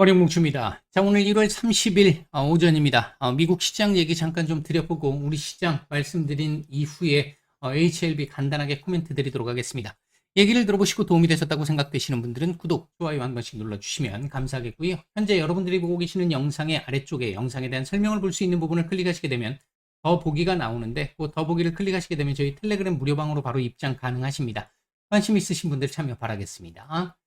월요뭉춥니다. 자, 오늘 1월 30일 어, 오전입니다. 어, 미국 시장 얘기 잠깐 좀 드려보고 우리 시장 말씀드린 이후에 어, HLB 간단하게 코멘트 드리도록 하겠습니다. 얘기를 들어보시고 도움이 되셨다고 생각되시는 분들은 구독, 좋아요 한 번씩 눌러주시면 감사하겠고요. 현재 여러분들이 보고 계시는 영상의 아래쪽에 영상에 대한 설명을 볼 수 있는 부분을 클릭하시게 되면 더 보기가 나오는데 그 더 보기를 클릭하시게 되면 저희 텔레그램 무료방으로 바로 입장 가능하십니다. 관심 있으신 분들 참여 바라겠습니다.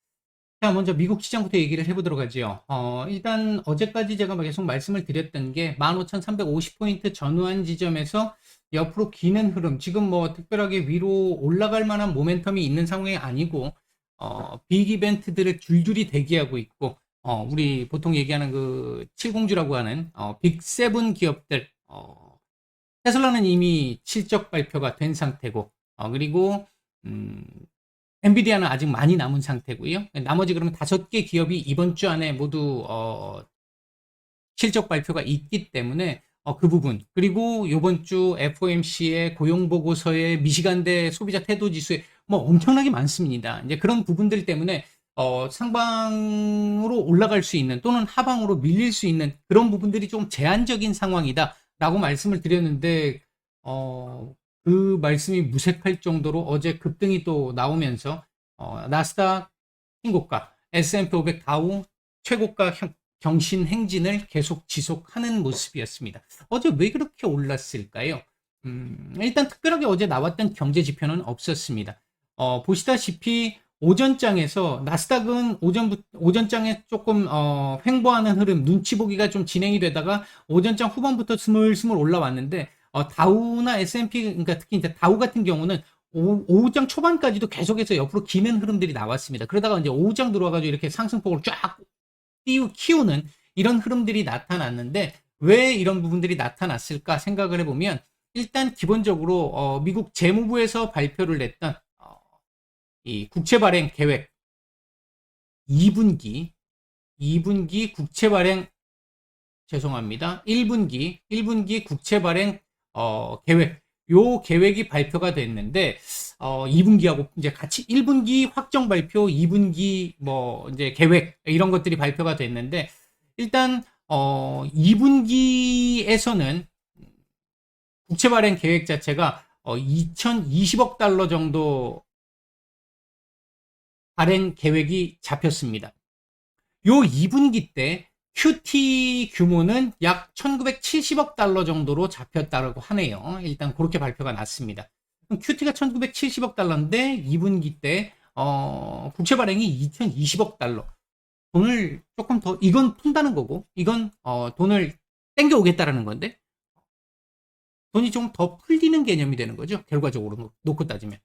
자, 먼저 미국 시장부터 얘기를 해보도록 하죠. 어, 일단 어제까지 제가 계속 말씀을 드렸던 게 15,350포인트 전후한 지점에서 옆으로 기는 흐름, 지금 뭐 특별하게 위로 올라갈 만한 모멘텀이 있는 상황이 아니고, 어, 빅 이벤트들을 줄줄이 대기하고 있고, 어, 우리 보통 얘기하는 그 7공주라고 하는, 어, 빅세븐 기업들, 어, 테슬라는 이미 실적 발표가 된 상태고, 어, 그리고, 음, 엔비디아는 아직 많이 남은 상태고요. 나머지 그러면 다섯 개 기업이 이번 주 안에 모두 어, 실적 발표가 있기 때문에 어, 그 부분 그리고 이번 주 FOMC의 고용 보고서의 미시간대 소비자 태도 지수에 뭐 엄청나게 많습니다. 이제 그런 부분들 때문에 어, 상방으로 올라갈 수 있는 또는 하방으로 밀릴 수 있는 그런 부분들이 좀 제한적인 상황이다라고 말씀을 드렸는데 어, 그 말씀이 무색할 정도로 어제 급등이 또 나오면서 어, 나스닥 신고가, S&P 500 다우 최고가 형- 경신 행진을 계속 지속하는 모습이었습니다. 어제 왜 그렇게 올랐을까요? 음, 일단 특별하게 어제 나왔던 경제 지표는 없었습니다. 어, 보시다시피 오전장에서 나스닥은 오전 오전장에 조금 어, 횡보하는 흐름, 눈치 보기가 좀 진행이 되다가 오전장 후반부터 스물스물 올라왔는데 어, 다우나 S&P 그러니까 특히 이제 다우 같은 경우는 오, 오후장 초반까지도 계속해서 옆으로 기는 흐름들이 나왔습니다. 그러다가 이제 오후장 들어와가지고 이렇게 상승폭을 쫙 띄우, 키우는 이런 흐름들이 나타났는데 왜 이런 부분들이 나타났을까 생각을 해보면 일단 기본적으로 어, 미국 재무부에서 발표를 냈던 어, 이 국채 발행 계획 2분기 2분기 국채 발행 죄송합니다. 1분기 1분기 국채 발행 어, 계획, 요 계획이 발표가 됐는데, 어, 2분기하고 이제 같이 1분기 확정 발표, 2분기 뭐 이제 계획, 이런 것들이 발표가 됐는데, 일단, 어, 2분기에서는 국채 발행 계획 자체가 어, 2020억 달러 정도 발행 계획이 잡혔습니다. 요 2분기 때 QT 규모는 약 1970억 달러 정도로 잡혔다고 하네요. 일단 그렇게 발표가 났습니다. QT가 1970억 달러인데 2분기 때 어, 국채 발행이 2020억 달러. 돈을 조금 더 이건 푼다는 거고 이건 어, 돈을 땡겨 오겠다라는 건데 돈이 좀 더 풀리는 개념이 되는 거죠. 결과적으로 놓고 따지면.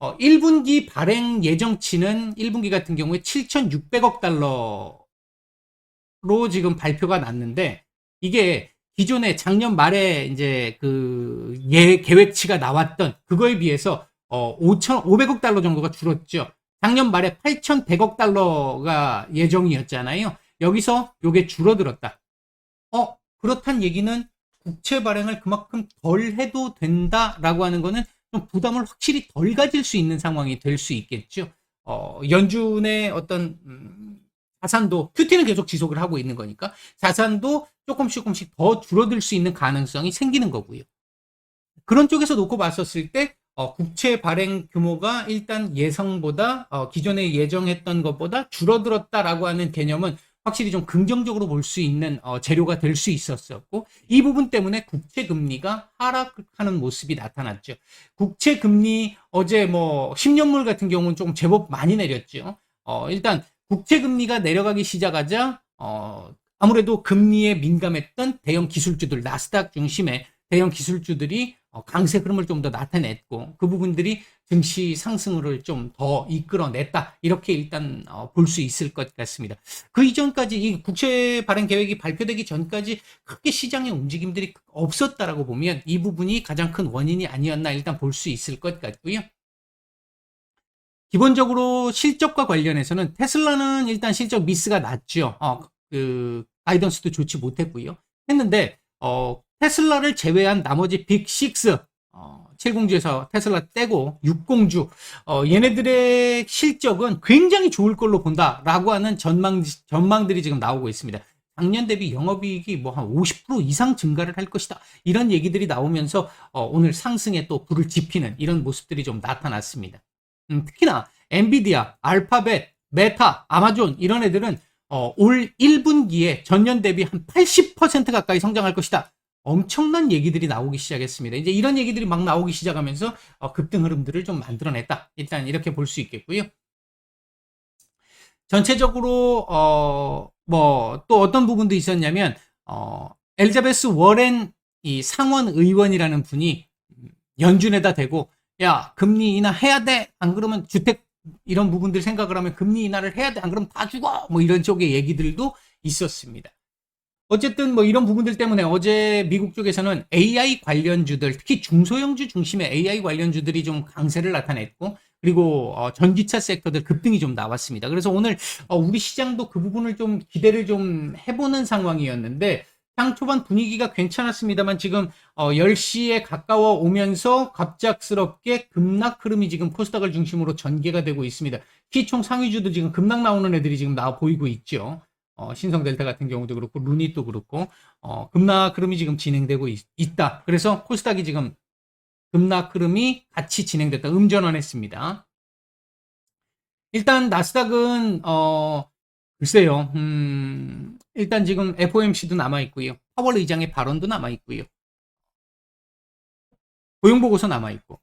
어, 1분기 발행 예정치는 1분기 같은 경우에 7,600억 달러 로 지금 발표가 났는데 이게 기존에 작년 말에 이제 그 예 계획치가 나왔던 그거에 비해서 어 5,500억 달러 정도가 줄었죠. 작년 말에 8,100억 달러가 예정이었잖아요. 여기서 요게 줄어들었다. 어 그렇단 얘기는 국채 발행을 그만큼 덜 해도 된다라고 하는 거는 좀 부담을 확실히 덜 가질 수 있는 상황이 될 수 있겠죠. 어 연준의 어떤 음, 자산도 QT는 계속 지속을 하고 있는 거니까 자산도 조금씩 조금씩 더 줄어들 수 있는 가능성이 생기는 거고요. 그런 쪽에서 놓고 봤었을 때 어, 국채 발행 규모가 일단 예상보다 어, 기존에 예정했던 것보다 줄어들었다라고 하는 개념은 확실히 좀 긍정적으로 볼 수 있는 어, 재료가 될 수 있었었고 이 부분 때문에 국채 금리가 하락하는 모습이 나타났죠. 국채 금리 어제 뭐 10년물 같은 경우는 조금 제법 많이 내렸죠. 어, 일단 국채 금리가 내려가기 시작하자 어, 아무래도 금리에 민감했던 대형 기술주들 나스닥 중심의 대형 기술주들이 어, 강세 흐름을 좀 더 나타냈고 그 부분들이 증시 상승을 좀 더 이끌어냈다 이렇게 일단 어, 볼수 있을 것 같습니다. 그 이전까지 이 국채 발행 계획이 발표되기 전까지 크게 시장의 움직임들이 없었다라고 보면 이 부분이 가장 큰 원인이 아니었나 일단 볼 수 있을 것 같고요. 기본적으로 실적과 관련해서는 테슬라는 일단 실적 미스가 났죠. 어, 그 가이던스도 좋지 못했고요. 했는데 어, 테슬라를 제외한 나머지 빅6 어, 7공주에서 테슬라 떼고 6공주 어, 얘네들의 실적은 굉장히 좋을 걸로 본다라고 하는 전망 전망들이 지금 나오고 있습니다. 작년 대비 영업이익이 뭐 한 50% 이상 증가를 할 것이다. 이런 얘기들이 나오면서 어, 오늘 상승에 또 불을 지피는 이런 모습들이 좀 나타났습니다. 음, 특히나 엔비디아, 알파벳, 메타, 아마존 이런 애들은 어, 올 1분기에 전년 대비 한 80% 가까이 성장할 것이다. 엄청난 얘기들이 나오기 시작했습니다. 이제 이런 얘기들이 막 나오기 시작하면서 어, 급등 흐름들을 좀 만들어냈다. 일단 이렇게 볼 수 있겠고요. 전체적으로 어, 뭐 또 어떤 부분도 있었냐면 어, 엘자베스 워렌 이 상원 의원이라는 분이 연준에다 대고 야 금리 인하 해야 돼. 안 그러면 주택 이런 부분들 생각을 하면 금리 인하를 해야 돼. 안 그러면 다 죽어. 뭐 이런 쪽의 얘기들도 있었습니다. 어쨌든 뭐 이런 부분들 때문에 어제 미국 쪽에서는 AI 관련주들, 특히 중소형주 중심의 AI 관련주들이 좀 강세를 나타냈고, 그리고 어, 전기차 섹터들 급등이 좀 나왔습니다. 그래서 오늘 어, 우리 시장도 그 부분을 좀 기대를 좀 해보는 상황이었는데, 장 초반 분위기가 괜찮았습니다만 지금 어, 10시에 가까워 오면서 갑작스럽게 급락 흐름이 지금 코스닥을 중심으로 전개가 되고 있습니다. 시총 상위주도 지금 급락 나오는 애들이 지금 나와 보이고 있죠. 어, 신성델타 같은 경우도 그렇고 루닛도 그렇고 어, 급락 흐름이 지금 진행되고 있, 다 그래서 코스닥이 지금 급락 흐름이 같이 진행됐다. 음전환했습니다. 일단 나스닥은 어, 글쎄요. 음, 일단 지금 FOMC도 남아 있고요. 파월 의장의 발언도 남아 있고요. 고용 보고서 남아 있고,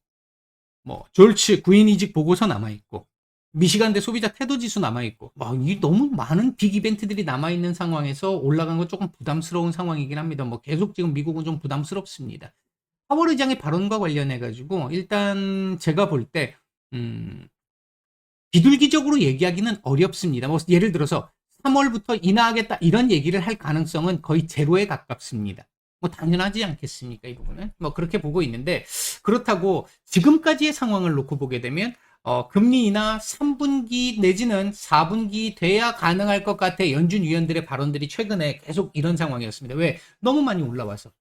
뭐 졸츠 구인 이직 보고서 남아 있고, 미시간대 소비자 태도 지수 남아 있고, 뭐, 이 너무 많은 빅 이벤트들이 남아 있는 상황에서 올라간 건 조금 부담스러운 상황이긴 합니다. 뭐 계속 지금 미국은 좀 부담스럽습니다. 파월 의장의 발언과 관련해 가지고 일단 제가 볼 때 음, 비둘기적으로 얘기하기는 어렵습니다. 뭐 예를 들어서 3월부터 인하하겠다 이런 얘기를 할 가능성은 거의 제로에 가깝습니다. 뭐 당연하지 않겠습니까 이 부분은 뭐 그렇게 보고 있는데 그렇다고 지금까지의 상황을 놓고 보게 되면 어, 금리 인하 3분기 내지는 4분기 돼야 가능할 것 같아 연준 위원들의 발언들이 최근에 계속 이런 상황이었습니다. 왜? 너무 많이 올라와서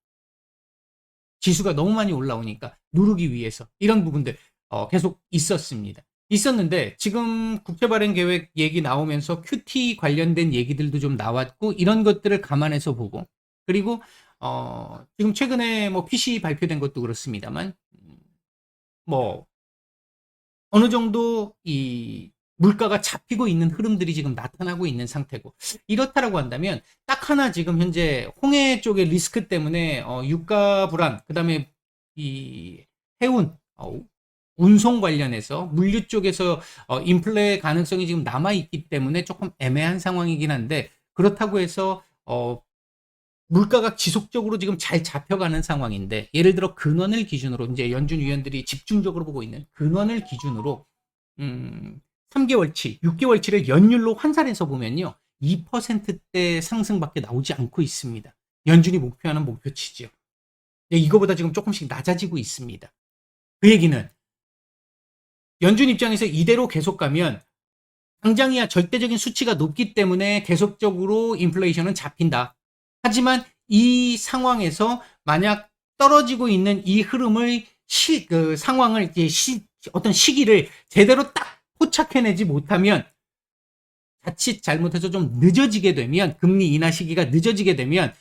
지수가 너무 많이 올라오니까 누르기 위해서 이런 부분들 어, 계속 있었습니다. 있었는데 지금 국채 발행 계획 얘기 나오면서 QT 관련된 얘기들도 좀 나왔고 이런 것들을 감안해서 보고 그리고 어, 지금 최근에 뭐 PC 발표된 것도 그렇습니다만 음, 뭐 어느 정도 이 물가가 잡히고 있는 흐름들이 지금 나타나고 있는 상태고 이렇다라고 한다면 딱 하나 지금 현재 홍해 쪽의 리스크 때문에 어, 유가 불안 그다음에 이 해운 어, 운송 관련해서 물류 쪽에서 어, 인플레 가능성이 지금 남아 있기 때문에 조금 애매한 상황이긴 한데 그렇다고 해서 어, 물가가 지속적으로 지금 잘 잡혀가는 상황인데 예를 들어 근원을 기준으로 이제 연준 위원들이 집중적으로 보고 있는 근원을 기준으로 음 3개월치, 6개월치를 연율로 환산해서 보면요. 2%대 상승밖에 나오지 않고 있습니다. 연준이 목표하는 목표치죠. 이거보다 지금 조금씩 낮아지고 있습니다. 그 얘기는 연준 입장에서 이대로 계속 가면 당장이야 절대적인 수치가 높기 때문에 계속적으로 인플레이션은 잡힌다. 하지만 이 상황에서 만약 떨어지고 있는 이 흐름을 시, 그 상황을 이제 시, 어떤 시기를 제대로 딱 포착해내지 못하면 자칫 잘못해서 좀 늦어지게 되면 금리 인하 시기가 늦어지게 되면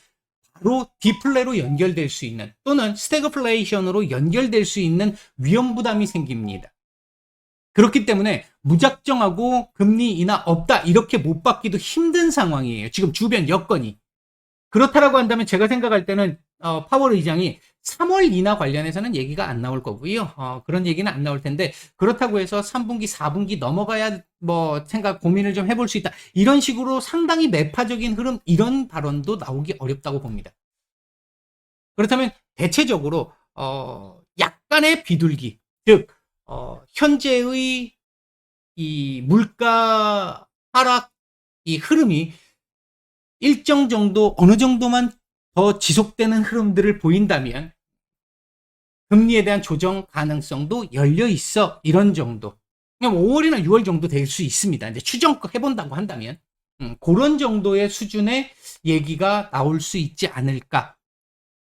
바로 디플레로 연결될 수 있는 또는 스태그플레이션으로 연결될 수 있는 위험 부담이 생깁니다. 그렇기 때문에 무작정하고 금리 인하 없다 이렇게 못 받기도 힘든 상황이에요. 지금 주변 여건이. 그렇다라고 한다면 제가 생각할 때는 어, 파월 의장이 3월 인하 관련해서는 얘기가 안 나올 거고요. 어, 그런 얘기는 안 나올 텐데 그렇다고 해서 3분기, 4분기 넘어가야 뭐 생각 고민을 좀 해볼 수 있다. 이런 식으로 상당히 매파적인 흐름 이런 발언도 나오기 어렵다고 봅니다. 그렇다면 대체적으로 어, 약간의 비둘기, 즉 어, 현재의 이 물가 하락 이 흐름이 일정 정도 어느 정도만 더 지속되는 흐름들을 보인다면 금리에 대한 조정 가능성도 열려 있어 이런 정도. 그냥 5월이나 6월 정도 될 수 있습니다. 이제 추정껏 해본다고 한다면 음, 그런 정도의 수준의 얘기가 나올 수 있지 않을까.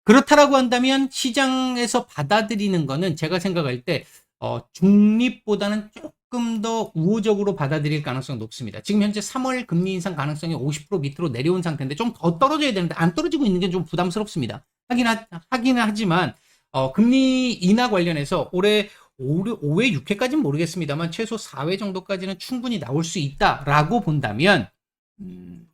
그렇다라고 한다면 시장에서 받아들이는 거는 제가 생각할 때 어, 중립보다는 조금 더 우호적으로 받아들일 가능성이 높습니다. 지금 현재 3월 금리 인상 가능성이 50% 밑으로 내려온 상태인데 좀 더 떨어져야 되는데 안 떨어지고 있는 게 좀 부담스럽습니다. 하긴, 하, 하기는 하지만 어, 금리 인하 관련해서 올해 5, 5회, 6회까지는 모르겠습니다만 최소 4회 정도까지는 충분히 나올 수 있다라고 본다면 음,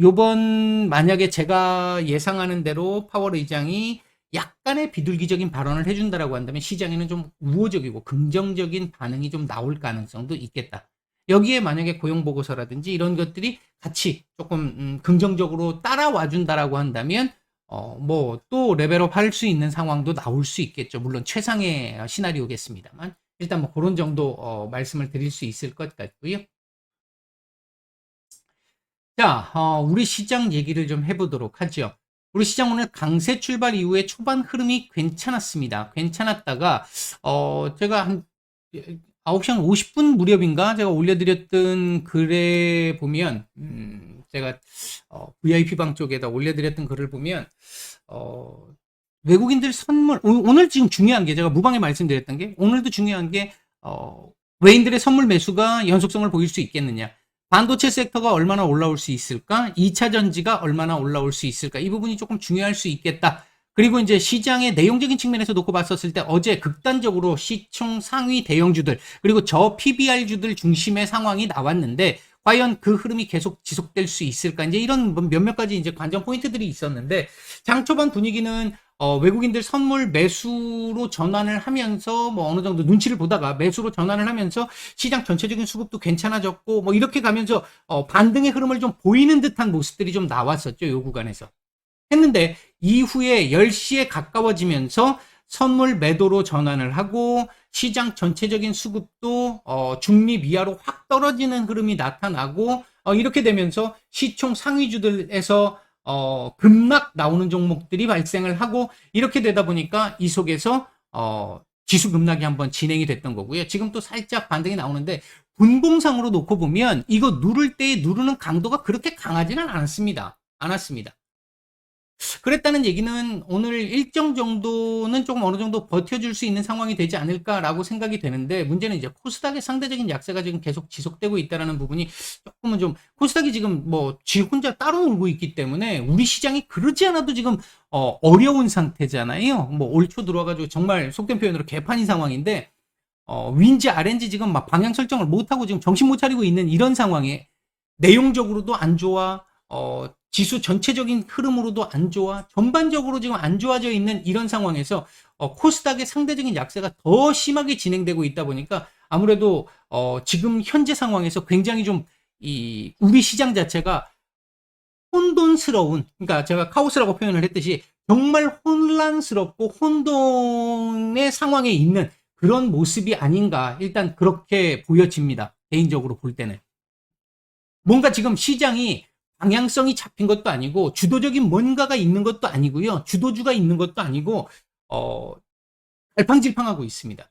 요번 만약에 제가 예상하는 대로 파월 의장이 약간의 비둘기적인 발언을 해준다라고 한다면 시장에는 좀 우호적이고 긍정적인 반응이 좀 나올 가능성도 있겠다. 여기에 만약에 고용보고서라든지 이런 것들이 같이 조금 음, 긍정적으로 따라와 준다라고 한다면 어, 뭐 또 레벨업 할 수 있는 상황도 나올 수 있겠죠. 물론 최상의 시나리오겠습니다만 일단 뭐 그런 정도 어, 말씀을 드릴 수 있을 것 같고요. 자, 어, 우리 시장 얘기를 좀 해보도록 하죠. 우리 시장 오늘 강세 출발 이후에 초반 흐름이 괜찮았습니다. 괜찮았다가 어, 제가 한 9시 한 50분 무렵인가 제가 올려드렸던 글에 보면 음, 제가 어, VIP방 쪽에다 올려드렸던 글을 보면 어, 외국인들 선물 오- 오늘 지금 중요한 게 제가 무방에 말씀드렸던 게 오늘도 중요한 게 어, 외인들의 선물 매수가 연속성을 보일 수 있겠느냐 반도체 섹터가 얼마나 올라올 수 있을까? 2차 전지가 얼마나 올라올 수 있을까? 이 부분이 조금 중요할 수 있겠다. 그리고 이제 시장의 내용적인 측면에서 놓고 봤었을 때 어제 극단적으로 시총 상위 대형주들 그리고 저 PBR주들 중심의 상황이 나왔는데 과연 그 흐름이 계속 지속될 수 있을까? 이제 이런 뭐 몇몇 가지 이제 관전 포인트들이 있었는데 장 초반 분위기는 어, 외국인들 선물 매수로 전환을 하면서 뭐 어느 정도 눈치를 보다가 매수로 전환을 하면서 시장 전체적인 수급도 괜찮아졌고 뭐 이렇게 가면서 어, 반등의 흐름을 좀 보이는 듯한 모습들이 좀 나왔었죠. 요 구간에서. 했는데 이후에 10시에 가까워지면서 선물 매도로 전환을 하고 시장 전체적인 수급도 어, 중립 이하로 확 떨어지는 흐름이 나타나고 어, 이렇게 되면서 시총 상위주들에서 어, 급락 나오는 종목들이 발생을 하고 이렇게 되다 보니까 이 속에서 어, 지수 급락이 한번 진행이 됐던 거고요. 지금 또 살짝 반등이 나오는데 분봉상으로 놓고 보면 이거 누를 때 누르는 강도가 그렇게 강하지는 않았습니다. 않았습니다. 그랬다는 얘기는 오늘 일정 정도는 조금 어느 정도 버텨줄 수 있는 상황이 되지 않을까라고 생각이 되는데 문제는 이제 코스닥의 상대적인 약세가 지금 계속 지속되고 있다라는 부분이 조금은 좀 코스닥이 지금 뭐 지 혼자 따로 놀고 있기 때문에 우리 시장이 그러지 않아도 지금 어, 어려운 상태잖아요. 뭐 올 초 들어와가지고 정말 속된 표현으로 개판인 상황인데 어, 윈지 RNG 지금 막 방향 설정을 못 하고 지금 정신 못 차리고 있는 이런 상황에 내용적으로도 안 좋아 어, 지수 전체적인 흐름으로도 안 좋아, 전반적으로 지금 안 좋아져 있는 이런 상황에서 어, 코스닥의 상대적인 약세가 더 심하게 진행되고 있다 보니까 아무래도 어, 지금 현재 상황에서 굉장히 좀 이 우리 시장 자체가 혼돈스러운, 그러니까 제가 카오스라고 표현을 했듯이 정말 혼란스럽고 혼돈의 상황에 있는 그런 모습이 아닌가 일단 그렇게 보여집니다. 개인적으로 볼 때는. 뭔가 지금 시장이 방향성이 잡힌 것도 아니고 주도적인 뭔가가 있는 것도 아니고요. 주도주가 있는 것도 아니고 어 갈팡질팡하고 있습니다.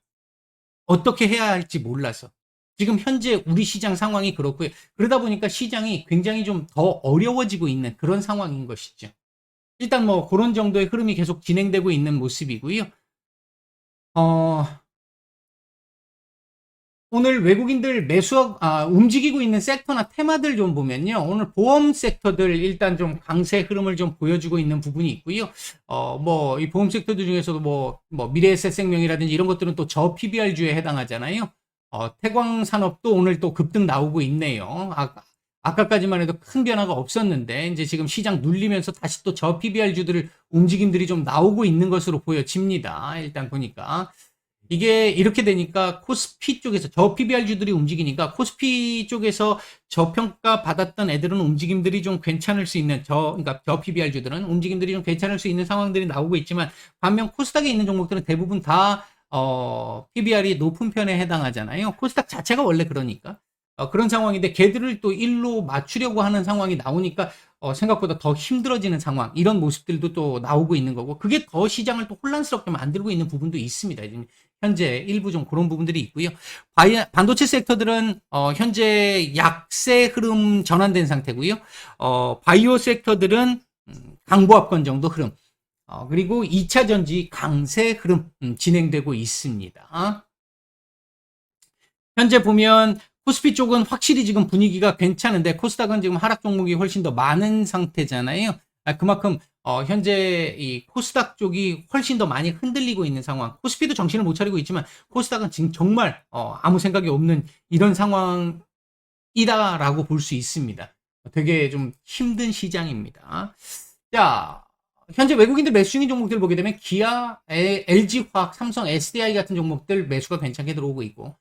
어떻게 해야 할지 몰라서 지금 현재 우리 시장 상황이 그렇고요. 그러다 보니까 시장이 굉장히 좀 더 어려워지고 있는 그런 상황인 것이죠. 일단 뭐 그런 정도의 흐름이 계속 진행되고 있는 모습이고요. 어 오늘 외국인들 매수, 아, 움직이고 있는 섹터나 테마들 좀 보면요. 오늘 보험 섹터들 일단 좀 강세 흐름을 좀 보여주고 있는 부분이 있고요. 어, 뭐, 이 보험 섹터들 중에서도 뭐, 뭐, 미래에셋생명이라든지 이런 것들은 또 저 PBR주에 해당하잖아요. 어, 태광 산업도 오늘 또 급등 나오고 있네요. 아, 아까까지만 해도 큰 변화가 없었는데, 이제 지금 시장 눌리면서 다시 또 저 PBR주들을 움직임들이 좀 나오고 있는 것으로 보여집니다. 일단 보니까. 이게 이렇게 되니까 코스피 쪽에서 저 PBR주들이 움직이니까 코스피 쪽에서 저평가 받았던 애들은 움직임들이 좀 괜찮을 수 있는 저 그러니까 저 PBR주들은 움직임들이 좀 괜찮을 수 있는 상황들이 나오고 있지만 반면 코스닥에 있는 종목들은 대부분 다 어, PBR이 높은 편에 해당하잖아요. 코스닥 자체가 원래 그러니까. 어, 그런 상황인데 걔들을 또 일로 맞추려고 하는 상황이 나오니까 어, 생각보다 더 힘들어지는 상황 이런 모습들도 또 나오고 있는 거고 그게 더 시장을 또 혼란스럽게 만들고 있는 부분도 있습니다. 현재 일부 좀 그런 부분들이 있고요. 바이, 반도체 섹터들은 어, 현재 약세 흐름 전환된 상태고요. 어, 바이오 섹터들은 음, 강보합권 정도 흐름. 어, 그리고 2차 전지 강세 흐름 음, 진행되고 있습니다. 현재 보면 코스피 쪽은 확실히 지금 분위기가 괜찮은데 코스닥은 지금 하락 종목이 훨씬 더 많은 상태잖아요. 아, 그만큼 어, 현재 이 코스닥 쪽이 훨씬 더 많이 흔들리고 있는 상황. 코스피도 정신을 못 차리고 있지만 코스닥은 지금 정말 어, 아무 생각이 없는 이런 상황이다라고 볼 수 있습니다. 되게 좀 힘든 시장입니다. 자, 현재 외국인들 매수 중인 종목들 보게 되면 기아, LG화학, 삼성, SDI 같은 종목들 매수가 괜찮게 들어오고 있고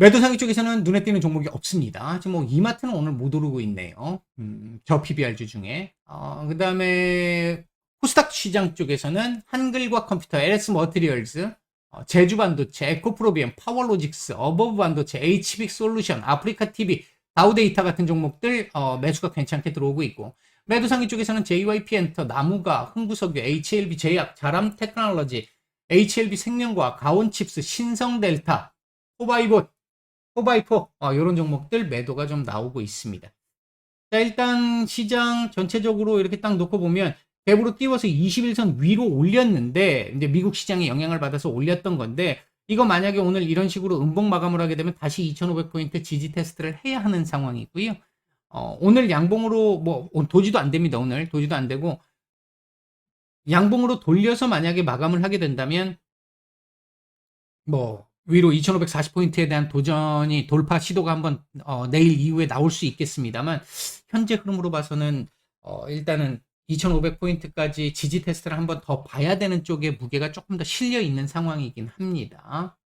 매도 상위 쪽에서는 눈에 띄는 종목이 없습니다. 지금 뭐 이마트는 오늘 못 오르고 있네요. 음, 저 PBR주 중에. 어, 그 다음에 코스닥 시장 쪽에서는 한글과 컴퓨터, LS 머티리얼즈, 어, 제주 반도체, 에코프로비엠, 파워로직스, 어버브 반도체, HBIC 솔루션, 아프리카 TV, 다우데이터 같은 종목들 어, 매수가 괜찮게 들어오고 있고 매도 상위 쪽에서는 JYP 엔터, 나무가, 흥부석유, HLB 제약, 자람 테크놀로지, HLB 생명과학, 가온칩스, 신성델타, 포바이봇, 포바이포 어, 이런 종목들 매도가 좀 나오고 있습니다. 자 일단 시장 전체적으로 이렇게 딱 놓고 보면 대부로 띄워서 21선 위로 올렸는데 이제 미국 시장의 영향을 받아서 올렸던 건데 이거 만약에 오늘 이런 식으로 음봉 마감을 하게 되면 다시 2500포인트 지지 테스트를 해야 하는 상황이고요. 어, 오늘 양봉으로 뭐 도지도 안 됩니다. 오늘 도지도 안 되고 양봉으로 돌려서 만약에 마감을 하게 된다면 뭐 위로 2540포인트에 대한 도전이 돌파 시도가 한번 어, 내일 이후에 나올 수 있겠습니다만 현재 흐름으로 봐서는 어, 일단은 2500포인트까지 지지 테스트를 한번 더 봐야 되는 쪽에 무게가 조금 더 실려 있는 상황이긴 합니다.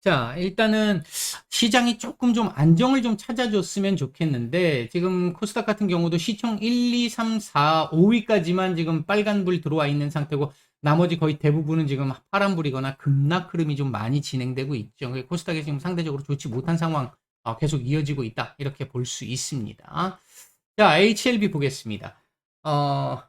자, 일단은 시장이 조금 좀 안정을 좀 찾아줬으면 좋겠는데, 지금 코스닥 같은 경우도 시총 1, 2, 3, 4, 5위까지만 지금 빨간불 들어와 있는 상태고, 나머지 거의 대부분은 지금 파란불이거나 급락 흐름이 좀 많이 진행되고 있죠. 코스닥이 지금 상대적으로 좋지 못한 상황 어, 계속 이어지고 있다. 이렇게 볼 수 있습니다. 자, HLB 보겠습니다. 어,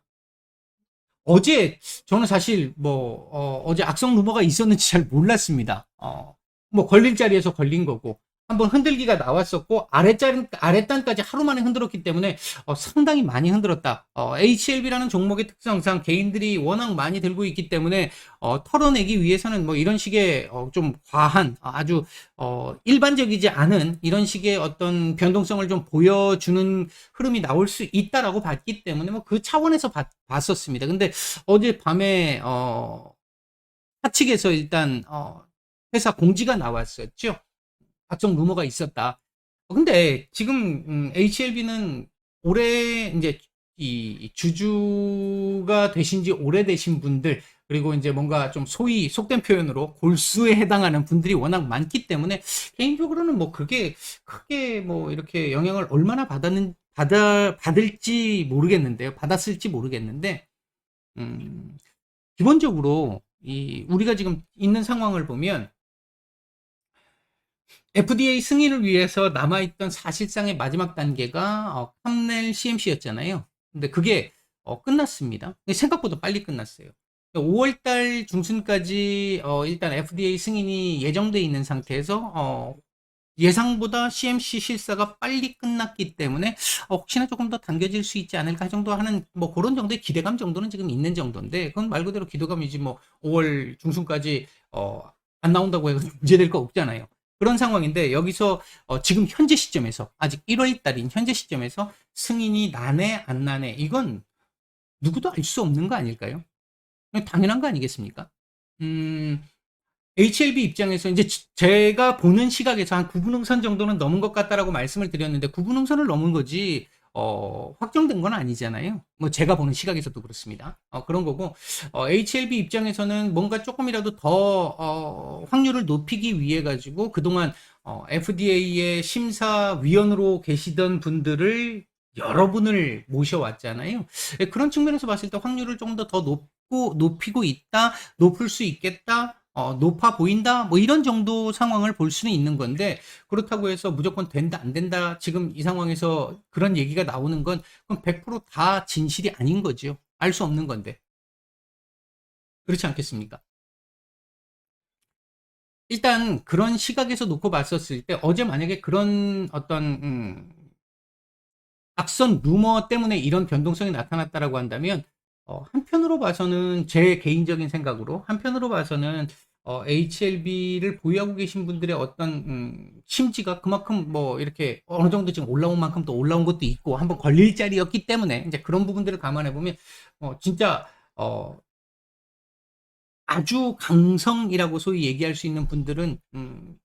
어제 저는 사실 뭐 어, 제 악성 루머가 있었는지 잘 몰랐습니다. 어, 뭐 걸릴 자리에서 걸린 거고 한번 흔들기가 나왔었고 아랫단 아랫단까지 하루 만에 흔들었기 때문에 어, 상당히 많이 흔들었다. 어, HLB라는 종목의 특성상 개인들이 워낙 많이 들고 있기 때문에 어, 털어내기 위해서는 뭐 이런 식의 어, 좀 과한 아주 어, 일반적이지 않은 이런 식의 어떤 변동성을 좀 보여주는 흐름이 나올 수 있다라고 봤기 때문에 뭐 그 차원에서 봤, 봤었습니다. 근데 어제 밤에 어, 사측에서 일단 어, 회사 공지가 나왔었죠. 각종 루머가 있었다. 근데 지금 음, HLB는 올해 이제 이 주주가 되신 지 오래되신 분들 그리고 이제 뭔가 좀 소위 속된 표현으로 골수에 해당하는 분들이 워낙 많기 때문에 개인적으로는 뭐 그게 크게 뭐 이렇게 영향을 얼마나 받았는 받아 받을지 모르겠는데요. 받았을지 모르겠는데 음 기본적으로 이 우리가 지금 있는 상황을 보면 FDA 승인을 위해서 남아있던 사실상의 마지막 단계가 어, 캄넬 CMC였잖아요. 근데 그게 어, 끝났습니다. 생각보다 빨리 끝났어요. 5월달 중순까지 어, 일단 FDA 승인이 예정돼 있는 상태에서 어, 예상보다 CMC 실사가 빨리 끝났기 때문에 어, 혹시나 조금 더 당겨질 수 있지 않을까 정도 하는 뭐 그런 정도의 기대감 정도는 지금 있는 정도인데 그건 말 그대로 기대감이지 뭐 5월 중순까지 어, 안 나온다고 해서 문제될 거 없잖아요. 그런 상황인데 여기서 어, 지금 현재 시점에서 아직 1월 달인 현재 시점에서 승인이 나네 안 나네 이건 누구도 알 수 없는 거 아닐까요? 당연한 거 아니겠습니까? 음, HLB 입장에서 이제 제가 보는 시각에서 한 구분응선 정도는 넘은 것 같다라고 말씀을 드렸는데 구분응선을 넘은 거지 어, 확정된 건 아니잖아요. 뭐 제가 보는 시각에서도 그렇습니다. 어, 그런 거고 어, HLB 입장에서는 뭔가 조금이라도 더 어, 확률을 높이기 위해 가지고 그동안 어, FDA의 심사위원으로 계시던 분들을 여러분을 모셔왔잖아요. 예, 그런 측면에서 봤을 때 확률을 조금 더 더 높고 높이고 있다, 높을 수 있겠다. 어, 높아 보인다? 뭐 이런 정도 상황을 볼 수는 있는 건데 그렇다고 해서 무조건 된다 안 된다? 지금 이 상황에서 그런 얘기가 나오는 건 그럼 100%다 진실이 아닌 거죠. 알수 없는 건데. 그렇지 않겠습니까? 일단 그런 시각에서 놓고 봤었을 때 어제 만약에 그런 어떤 음, 악선 루머 때문에 이런 변동성이 나타났다라고 한다면 어, 한편으로 봐서는 제 개인적인 생각으로 한편으로 봐서는 어, HLB를 보유하고 계신 분들의 어떤 음, 심지가 그만큼 뭐 이렇게 어느 정도 지금 올라온 만큼 또 올라온 것도 있고 한번 걸릴 자리였기 때문에 이제 그런 부분들을 감안해 보면 어, 진짜 어, 아주 강성이라고 소위 얘기할 수 있는 분들은 음,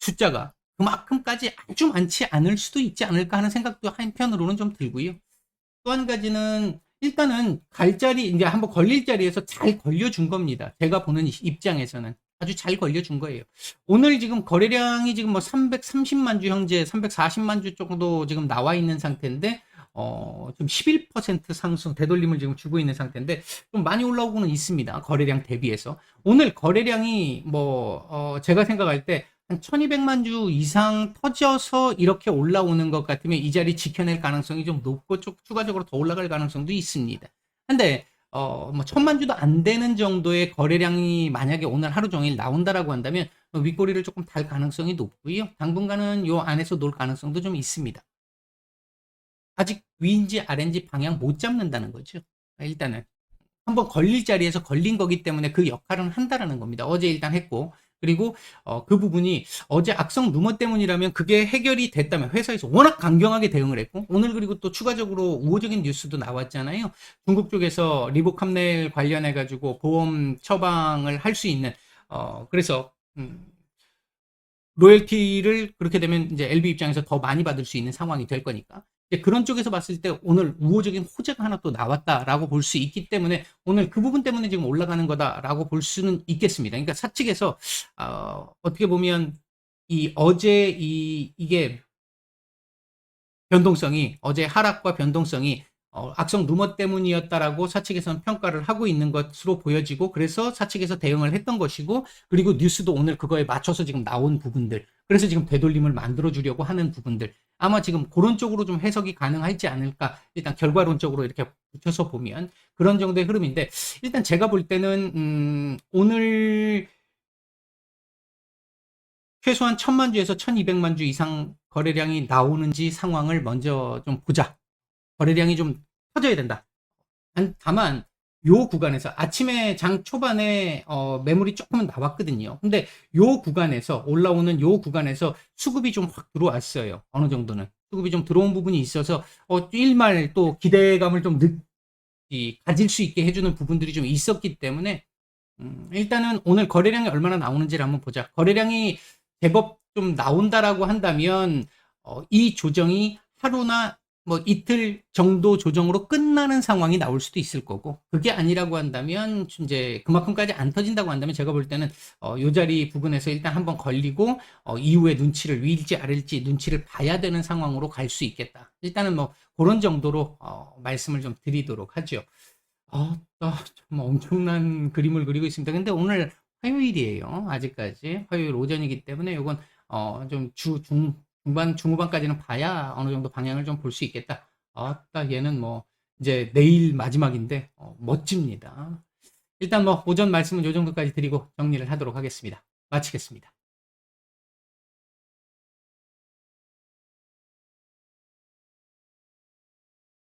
숫자가 그만큼까지 아주 많지 않을 수도 있지 않을까 하는 생각도 한편으로는 좀 들고요. 또 한 가지는 일단은 갈 자리 이제 한번 걸릴 자리에서 잘 걸려준 겁니다. 제가 보는 입장에서는 아주 잘 걸려준 거예요. 오늘 지금 거래량이 지금 뭐 330만 주 현재 340만 주 정도 지금 나와 있는 상태인데 어, 좀 11% 상승 되돌림을 지금 주고 있는 상태인데 좀 많이 올라오고는 있습니다. 거래량 대비해서. 오늘 거래량이 뭐 어, 제가 생각할 때 한 1200만 주 이상 터져서 이렇게 올라오는 것 같으면 이 자리 지켜낼 가능성이 좀 높고 좀 추가적으로 더 올라갈 가능성도 있습니다. 근데 어, 뭐 천만 주도 안 되는 정도의 거래량이 만약에 오늘 하루 종일 나온다라고 한다면 뭐 윗꼬리를 조금 달 가능성이 높고요. 당분간은 요 안에서 놀 가능성도 좀 있습니다. 아직 위인지 아래인지 방향 못 잡는다는 거죠. 일단은 한번 걸릴 자리에서 걸린 거기 때문에 그 역할은 한다라는 겁니다. 어제 일단 했고 그리고 어, 그 부분이 어제 악성 루머 때문이라면 그게 해결이 됐다면 회사에서 워낙 강경하게 대응을 했고 오늘 그리고 또 추가적으로 우호적인 뉴스도 나왔잖아요. 중국 쪽에서 리보캄넬 관련해 가지고 보험 처방을 할 수 있는 어 그래서 음, 로열티를 그렇게 되면 이제 LB 입장에서 더 많이 받을 수 있는 상황이 될 거니까. 이제 그런 쪽에서 봤을 때 오늘 우호적인 호재가 하나 또 나왔다라고 볼 수 있기 때문에 오늘 그 부분 때문에 지금 올라가는 거다라고 볼 수는 있겠습니다. 그러니까 사측에서 어, 어떻게 보면 이 어제 이 이게 변동성이 어제 하락과 변동성이 어, 악성 루머 때문이었다라고 사측에서는 평가를 하고 있는 것으로 보여지고 그래서 사측에서 대응을 했던 것이고 그리고 뉴스도 오늘 그거에 맞춰서 지금 나온 부분들 그래서 지금 되돌림을 만들어 주려고 하는 부분들 아마 지금 그런 쪽으로 좀 해석이 가능하지 않을까 일단 결과론적으로 이렇게 붙여서 보면 그런 정도의 흐름인데 일단 제가 볼 때는 음, 오늘 최소한 1000만 주에서 1200만 주 이상 거래량이 나오는지 상황을 먼저 좀 보자. 거래량이 좀 터져야 된다. 단- 다만 요 구간에서 아침에 장 초반에 어, 매물이 조금은 나왔거든요. 근데 요 구간에서 올라오는 요 구간에서 수급이 좀 확 들어왔어요. 어느 정도는 수급이 좀 들어온 부분이 있어서 어, 일말 또 기대감을 좀 느, 이, 가질 수 있게 해주는 부분들이 좀 있었기 때문에 음, 일단은 오늘 거래량이 얼마나 나오는지를 한번 보자. 거래량이 제법 좀 나온다라고 한다면 어, 이 조정이 하루나 뭐 이틀 정도 조정으로 끝나는 상황이 나올 수도 있을 거고 그게 아니라고 한다면 이제 그만큼까지 안 터진다고 한다면 제가 볼 때는 어, 요 자리 부분에서 일단 한번 걸리고 어, 이후에 눈치를 위일지 아래일지 눈치를 봐야 되는 상황으로 갈 수 있겠다. 일단은 뭐 그런 정도로 어, 말씀을 좀 드리도록 하죠. 아, 아, 정말 엄청난 그림을 그리고 있습니다. 근데 오늘 화요일이에요. 아직까지 화요일 오전이기 때문에 이건 어, 좀 주, 중, 중반, 중후반까지는 봐야 어느 정도 방향을 좀 볼 수 있겠다. 아따, 얘는 뭐, 이제 내일 마지막인데, 어, 멋집니다. 일단 뭐, 오전 말씀은 요 정도까지 드리고 정리를 하도록 하겠습니다. 마치겠습니다.